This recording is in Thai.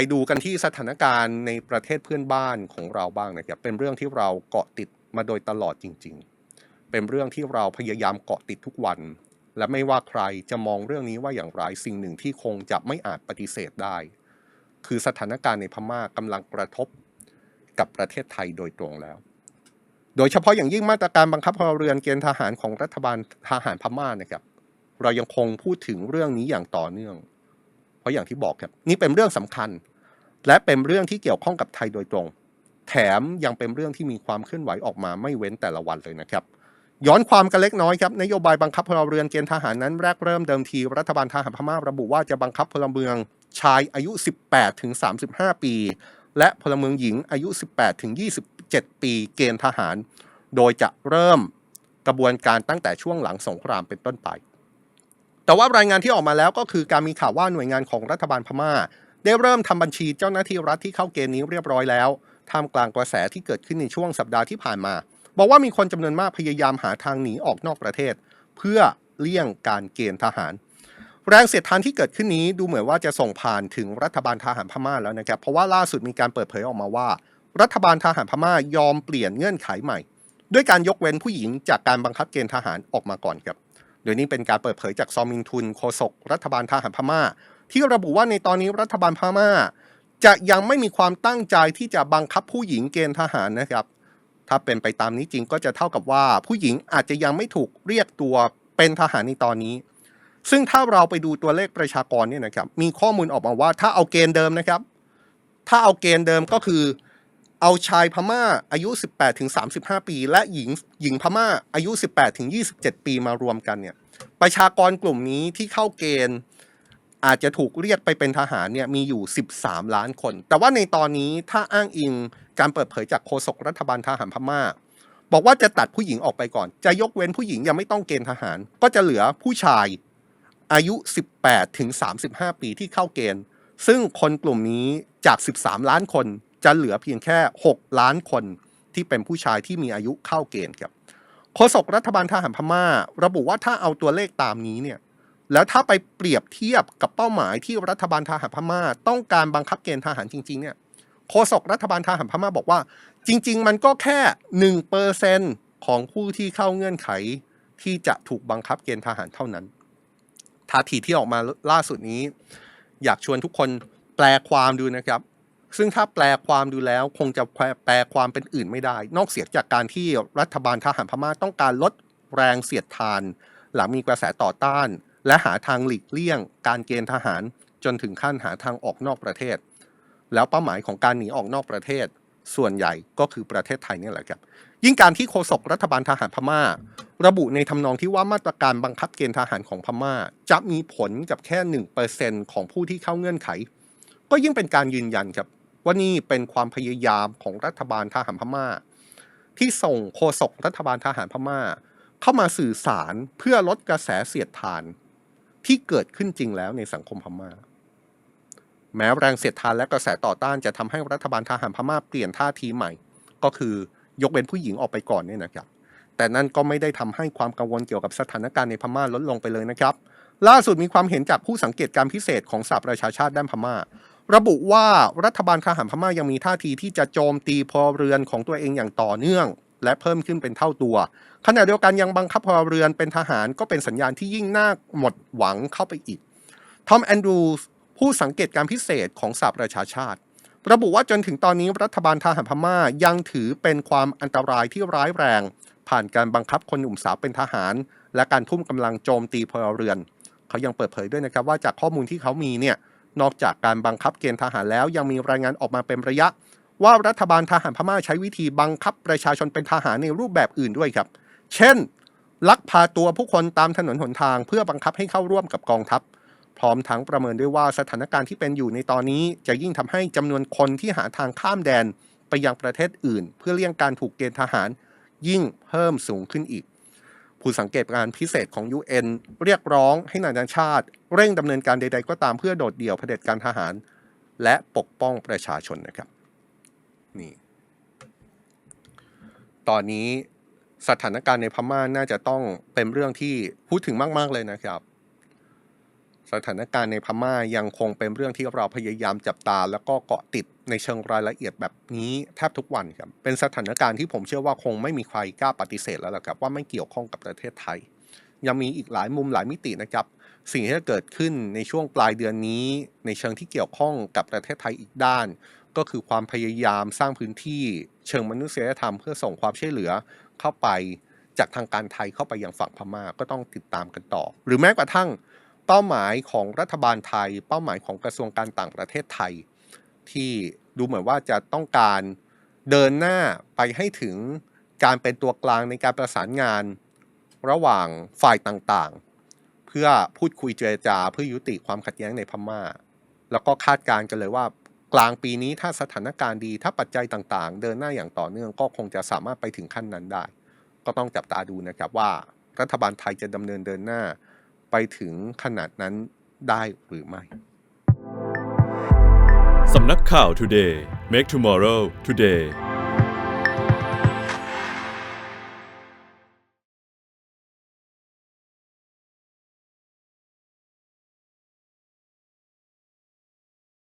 ไปดูกันที่สถานการณ์ในประเทศเพื่อนบ้านของเราบ้างนะครับ เป็นเรื่องที่เราเกาะติดมาโดยตลอดจริง ๆ เป็นเรื่องที่เราพยายามเกาะติดทุกวัน และไม่ว่าใครจะมองเรื่องนี้ว่าอย่างไรสิ่งหนึ่งที่คงจะไม่อาจปฏิเสธได้ คือสถานการณ์ในพม่ากำลังกระทบกับประเทศไทยโดยตรงแล้ว โดยเฉพาะอย่างยิ่งมาตรการบังคับพลเรือนเกณฑ์ทหารของรัฐบาลทหารพม่านะครับ เรายังคงพูดถึงเรื่องนี้อย่างต่อเนื่อง เพราะอย่างที่บอกครับนี่เป็นเรื่องสำคัญ และเป็นเรื่องที่เกี่ยวข้องกับไทยโดยตรง แถมยังเป็นเรื่องที่มีความเคลื่อนไหวออกมาไม่เว้นแต่ละวันเลยนะครับย้อนความกันเล็กน้อยครับนโยบายบังคับพลเรือนเกณฑ์ทหารนั้นแรกเริ่มเดิมทีรัฐบาลทหารพม่าระบุว่าจะบังคับพลเมืองชายอายุ 18 ถึง 35 ปี และพลเมืองหญิงอายุ 18 ถึง 27 ปีเกณฑ์ทหาร โดยจะเริ่มกระบวนการตั้งแต่ช่วงหลังสงครามเป็นต้นไป แต่ว่ารายงานที่ออกมาแล้วก็คือการมีข่าวว่าหน่วยงานของรัฐบาลพม่า ได้เริ่มทำบัญชีเจ้าหน้าที่รัฐที่เข้าเกณฑ์นี้เรียบร้อยแล้วท่ามกลางกระแสที่เกิดขึ้นในช่วงสัปดาห์ที่ผ่านมา บอกว่ามีคนจำนวนมากพยายามหาทางหนีออกนอกประเทศ เพื่อเลี่ยงการเกณฑ์ทหาร แรงเสียดทานที่เกิดขึ้นนี้ดูเหมือนว่าจะส่งผ่านถึงรัฐบาลทหารพม่าแล้วนะครับเพราะว่าล่าสุดมีการเปิดเผยออกมาว่า รัฐบาลทหารพม่ายอมเปลี่ยนเงื่อนไขใหม่ ด้วยการยกเว้นผู้หญิงจากการบังคับเกณฑ์ทหารออกมาก่อนครับ ดยนี้เป็นการเปิดเผยจากซอมิงทุนโฆษกรัฐบาลทหารพม่า ที่ระบุว่าในตอนนี้รัฐบาลพม่า จะยังไม่มีความตั้งใจที่จะบังคับผู้หญิงเกณฑ์ทหารนะครับ ถ้าเป็นไปตามนี้จริงก็จะเท่ากับว่าผู้หญิงอาจจะยังไม่ถูกเรียกตัวเป็นทหารในตอนนี้ ซึ่งถ้าเราไปดูตัวเลขประชากรเนี่ยนะครับมีข้อมูลออกมาว่าถ้าเอาเกณฑ์เดิมนะครับ ถ้าเอาเกณฑ์เดิมก็คือ เอาชายพม่าอายุ 18ถึง35 ปี และหญิงหญิงพม่าอายุ 18ถึง27 ปีมารวมกันเนี่ยประชากรกลุ่มนี้ที่เข้าเกณฑ์อาจจะถูกเรียกไปเป็นทหารเนี่ยมีอยู่ 13 ล้านคน แต่ว่าในตอนนี้ถ้าอ้างอิงการเปิดเผยจากโฆษกรัฐบาลทหารพม่า บอกว่าจะตัดผู้หญิงออกไปก่อน จะยกเว้นผู้หญิงยังไม่ต้องเกณฑ์ทหาร ก็จะเหลือผู้ชายอายุ 18ถึง35 ปีที่เข้าเกณฑ์ ซึ่งคนกลุ่มนี้จาก 13 ล้านคน จะเหลือเพียงแค่ 6 ล้านคนที่เป็นผู้ชายที่มีอายุเข้าเกณฑ์ครับโฆษกรัฐบาลทหารพม่า ระบุว่าถ้าเอาตัวเลขตามนี้เนี่ยแล้วถ้าไปเปรียบเทียบกับเป้าหมายที่รัฐบาลทหารพม่า ต้องการบังคับเกณฑ์ทหารจริงๆเนี่ยโฆษกรัฐบาลทหารพม่าบอกว่า จริง ๆ มันก็แค่หนึ่งเปอร์เซนของผู้ที่เข้าเงื่อนไขที่จะถูกบังคับเกณฑ์ทหารเท่านั้นท่าทีที่ออกมาล่าสุดนี้ อยากชวนทุกคนแปลความดูนะครับ ซึ่งถ้าแปลความดูแล้วคงจะแปลความเป็นอื่นไม่ได้ นอกเสียจากการที่รัฐบาลทหารพม่าต้องการลดแรงเสียดทาน หลังมีกระแสต่อต้าน และหาทางหลีกเลี่ยง การเกณฑ์ทหารจนถึงขั้นหาทางออกนอกประเทศ แล้วเป้าหมายของการหนีออกนอกประเทศ ส่วนใหญ่ก็คือประเทศไทยนี่แหละครับ ยิ่งการที่โฆษกรัฐบาลทหารพม่า ระบุในทำนองที่ว่ามาตรการบังคับเกณฑ์ทหารของพม่า จะมีผลกับแค่หนึ่งเปอร์เซ็นของผู้ที่เข้าเงื่อนไข ก็ยิ่งเป็นการยืนยันครับ ว่านี่เป็นความพยายามของรัฐบาลทหารพม่า ที่ส่งโฆษกรัฐบาลทหารพม่า เข้ามาสื่อสารเพื่อลดกระแสเสียดทานที่เกิดขึ้นจริงแล้วในสังคมพม่า แม้แรงเสียดทานและกระแสต่อต้านจะทำให้รัฐบาลทหารพม่าเปลี่ยนท่าทีใหม่ ก็คือยกเว้นผู้หญิงออกไปก่อนเนี่ยนะครับ แต่นั่นก็ไม่ได้ทำให้ความกังวลเกี่ยวกับสถานการณ์ในพม่าลดลงไปเลยนะครับ ล่าสุดมีความเห็นจากผู้สังเกตการพิเศษของสหประชาชาติด้านพม่า ระบุว่ารัฐบาลทหารพม่ายังมีท่าทีที่จะโจมตีพลเรือนของตัวเองอย่างต่อเนื่อง และเพิ่มขึ้นเป็นเท่าตัว ขณะเดียวกันยังบังคับพลเรือนเป็นทหารก็เป็นสัญญาณที่ยิ่งน่าหมดหวังเข้าไปอีกทอมแอนดรูสผู้สังเกตการพิเศษของสหประชาชาติ ระบุว่าจนถึงตอนนี้รัฐบาลทหารพม่ายังถือเป็นความอันตรายที่ร้ายแรง ผ่านการบังคับคนหนุ่มสาวเป็นทหาร และการทุ่มกำลังโจมตีพลเรือน เขายังเปิดเผยด้วยนะครับว่าจากข้อมูลที่เขามีเนี่ย นอกจากการบังคับเกณฑ์ทหารแล้วยังมีรายงานออกมาเป็นระยะ ว่ารัฐบาลทหารพม่าใช้วิธีบังคับประชาชนเป็นทหารในรูปแบบอื่นด้วยครับ เช่น ลักพาตัวผู้คนตามถนนหนทางเพื่อบังคับให้เข้าร่วมกับกองทัพ พร้อมทั้งประเมินด้วยว่าสถานการณ์ที่เป็นอยู่ในตอนนี้ จะยิ่งทำให้จำนวนคนที่หาทางข้ามแดนไปยังประเทศอื่น เพื่อเลี่ยงการถูกเกณฑ์ทหาร ยิ่งเพิ่มสูงขึ้นอีก ผู้สังเกตการณ์พิเศษของ UN เรียกร้องให้นานาชาติ เร่งดำเนินการใด ๆ ก็ตามเพื่อโดดเดี่ยวเผด็จการทหาร และปกป้องประชาชนนะครับนี่ตอนนี้สถานการณ์ในพม่าน่าจะต้องเป็นเรื่องที่พูดถึงมาก ๆ เลยนะครับ สถานการณ์ในพม่ายังคงเป็นเรื่องที่เราพยายามจับตา แล้วก็เกาะติดในเชิงรายละเอียดแบบนี้แทบทุกวันครับเป็นสถานการณ์ที่ผมเชื่อว่าคงไม่มีใครกล้าปฏิเสธแล้วล่ะครับว่าไม่เกี่ยวข้องกับประเทศไทย ยังมีอีกหลายมุมหลายมิตินะครับ สิ่งที่จะเกิดขึ้นในช่วงปลายเดือนนี้ ในเชิงที่เกี่ยวข้องกับประเทศไทยอีกด้าน ก็คือความพยายามสร้างพื้นที่ เชิงมนุษยธรรมเพื่อส่งความช่วยเหลือเข้าไปจากทางการไทยเข้าไปยังฝั่งพม่าก็ต้องติดตามกันต่อ หรือแม้กระทั่ง เป้าหมายของรัฐบาลไทย เป้าหมายของกระทรวงการต่างประเทศไทย ที่ดูเหมือนว่าจะต้องการเดินหน้าไปให้ถึงการเป็นตัวกลางในการประสานงานระหว่างฝ่ายต่างๆ เพื่อพูดคุยเจรจาเพื่อยุติความขัดแย้งในพม่า แล้วก็คาดการณ์กันเลยว่ากลางปีนี้ถ้าสถานการณ์ดีถ้าปัจจัยต่างๆ เดินหน้าอย่างต่อเนื่องก็คงจะสามารถไปถึงขั้นนั้นได้ ก็ต้องจับตาดูนะครับว่ารัฐบาลไทยจะดำเนินเดินหน้า ไปถึงขนาดนั้นได้หรือไม่สำนักข่าว Today Make Tomorrow Today